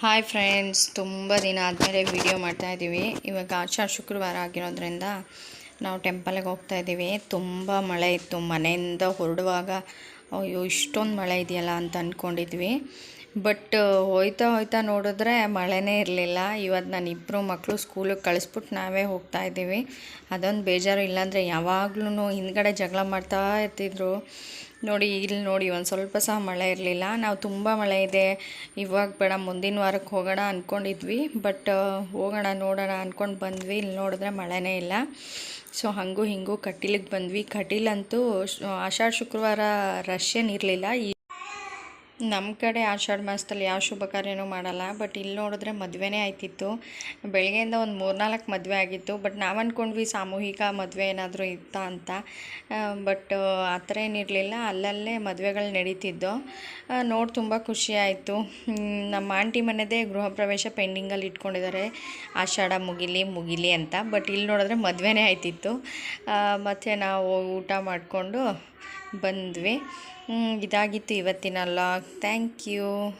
Hi friends ತುಂಬ ದಿನ ಆದಮೇಲೆ ವಿಡಿಯೋ ಮಾಡ್ತಾಯಿದ್ದೀವಿ ಇವಾಗ ಆಚಾರ ಶುಕ್ರವಾರ ಆಗಿರೋದ್ರಿಂದ ನಾವು ಟೆಂಪಲ್ಗೆ ಹೋಗ್ತಾ ಇದ್ದೀವಿ. ತುಂಬ ಮಳೆ ಇತ್ತು. ಮನೆಯಿಂದ ಹೊರಡುವಾಗ ಅಯ್ಯೋ, ಇಷ್ಟೊಂದು ಮಳೆ ಇದೆಯಲ್ಲ ಅಂತ ಅಂದ್ಕೊಂಡಿದ್ವಿ ಬಟ್ ಹೋಯ್ತಾ ಹೋಯ್ತಾ ನೋಡಿದ್ರೆ ಮಳೆನೇ ಇರಲಿಲ್ಲ. ಇವತ್ತು ನಾನು ಇಬ್ಬರು ಮಕ್ಕಳು ಸ್ಕೂಲಿಗೆ ಕಳಿಸ್ಬಿಟ್ಟು ನಾವೇ ಹೋಗ್ತಾ ಇದ್ದೀವಿ. ಅದೊಂದು ಬೇಜಾರು. ಇಲ್ಲಾಂದರೆ ಯಾವಾಗ್ಲೂ ಹಿಂದ್ಗಡೆ ಜಗಳ ಮಾಡ್ತಾ ಇರ್ತಿದ್ರು. ನೋಡಿ, ಇಲ್ಲಿ ನೋಡಿ, ಒಂದು ಸ್ವಲ್ಪ ಸಹ ಮಳೆ ಇರಲಿಲ್ಲ. ನಾವು ತುಂಬ ಮಳೆ ಇದೆ. ಇವಾಗ ಬೇಡ, ಮುಂದಿನ ವಾರಕ್ಕೆ ಹೋಗೋಣ ಅಂದ್ಕೊಂಡಿದ್ವಿ ಬಟ್ ಹೋಗೋಣ, ನೋಡೋಣ ಅಂದ್ಕೊಂಡು ಬಂದ್ವಿ. ಇಲ್ಲಿ ನೋಡಿದ್ರೆ ಮಳೆನೇ ಇಲ್ಲ. ಸೊ, ಹಾಗೂ ಹಿಂಗೂ ಕಟೀಲಿಗೆ ಬಂದ್ವಿ. ಕಟೀಲಂತೂ ಆಷಾಢ ಶುಕ್ರವಾರ ರಷ್ಯನ್ ಇರಲಿಲ್ಲ. ಈ ನಮ್ಮ ಕಡೆ ಆಷಾಢ ಮಾಸದಲ್ಲಿ ಯಾವ ಶುಭ ಕಾರ್ಯನೂ ಮಾಡಲ್ಲ ಬಟ್ ಇಲ್ಲಿ ನೋಡಿದ್ರೆ ಮದುವೆನೇ ಆಯ್ತಿತ್ತು. ಬೆಳಗ್ಗೆಯಿಂದ ಒಂದು ಮೂರ್ನಾಲ್ಕು ಮದುವೆ ಆಗಿತ್ತು ಬಟ್ ನಾವು ಅಂದ್ಕೊಂಡ್ವಿ ಸಾಮೂಹಿಕ ಮದುವೆ ಏನಾದರೂ ಇತ್ತಾ ಅಂತ. ಬಟ್ ಆ ಥರ ಏನಿರಲಿಲ್ಲ ಅಲ್ಲಲ್ಲೇ ಮದುವೆಗಳು ನಡೀತಿದ್ದು. ನೋಡಿ ತುಂಬ ಖುಷಿ ಆಯಿತು. ನಮ್ಮ ಆಂಟಿ ಮನೆದೇ ಗೃಹ ಪ್ರವೇಶ ಪೆಂಡಿಂಗಲ್ಲಿ ಇಟ್ಕೊಂಡಿದ್ದಾರೆ ಆಷಾಢ ಮುಗಿಲಿ ಮುಗಿಲಿ ಅಂತ ಬಟ್ ಇಲ್ಲಿ ನೋಡಿದ್ರೆ ಮದುವೆನೇ ಆಯ್ತಿತ್ತು. ಮತ್ತು ನಾವು ಊಟ ಮಾಡಿಕೊಂಡು ಬಂದ್ವಿ. ಇದಾಗಿತ್ತು ಇವತ್ತಿನ ಲಾಗ್ Thank you.